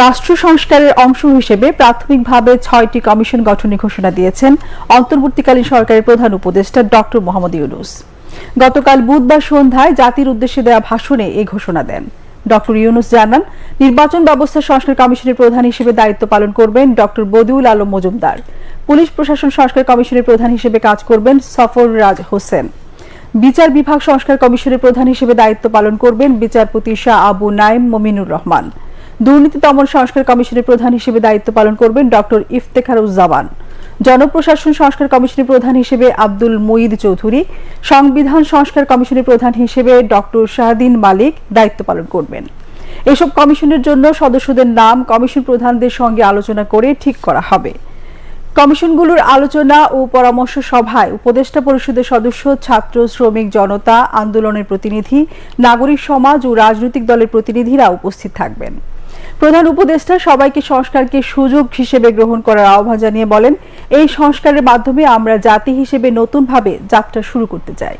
রাষ্ট্র সংস্কারের অংশ হিসেবে প্রাথমিকভাবে ছয়টি কমিশন গঠনের ঘোষণা দিয়েছেন অন্তর্বর্তীকালীন সরকারের প্রধান উপদেষ্টা ডক্টর মোহাম্মদ ইউনুস। গতকাল বুধবার সন্ধ্যায় জাতির উদ্দেশ্যে দেওয়া ভাষণে এই ঘোষণা দেন। ডক্টর ইউনুস জানান, নির্বাচন ব্যবস্থা সংস্কার কমিশনের প্রধান হিসেবে দায়িত্ব পালন করবেন ডক্টর বদিউল আলম মজুমদার। পুলিশ প্রশাসন সংস্কার কমিশনের প্রধান হিসেবে কাজ করবেন সফর রাজ হোসেন। বিচার বিভাগ সংস্কার কমিশনের প্রধান হিসেবে দায়িত্ব পালন করবেন বিচারপতি শাহ আবু নাইম মমিনুর রহমান। দুর্নীতি দমন সংস্কার কমিশনের প্রধান হিসেবে দায়িত্ব পালন করবেন ডক্টর ইফতেখারুজ্জামান। জনপ্রশাসন সংস্কার কমিশনের প্রধান হিসেবে আব্দুল মুঈদ চৌধুরী। সংবিধান সংস্কার কমিশনের প্রধান হিসেবে ডক্টর শাহদিন মালিক দায়িত্ব পালন করবেন। এসব কমিশনের জন্য সদস্যদের নাম কমিশন প্রধানদের সঙ্গে আলোচনা করে ঠিক করা হবে। কমিশনগুলোর আলোচনা ও পরামর্শ সভায় উপদেষ্টা পরিষদের সদস্য, ছাত্র, শ্রমিক, জনতা, আন্দোলনের প্রতিনিধি, নাগরিক সমাজ ও রাজনৈতিক দলের প্রতিনিধিরা উপস্থিত থাকবেন। প্রধান উপদেষ্টা সবাইকে সংস্কারকে সুযোগ হিসেবে গ্রহণ করার আহ্বান জানিয়ে বলেন, এই সংস্কারের মাধ্যমে আমরা জাতি হিসেবে নতুনভাবে যাত্রা শুরু করতে চাই।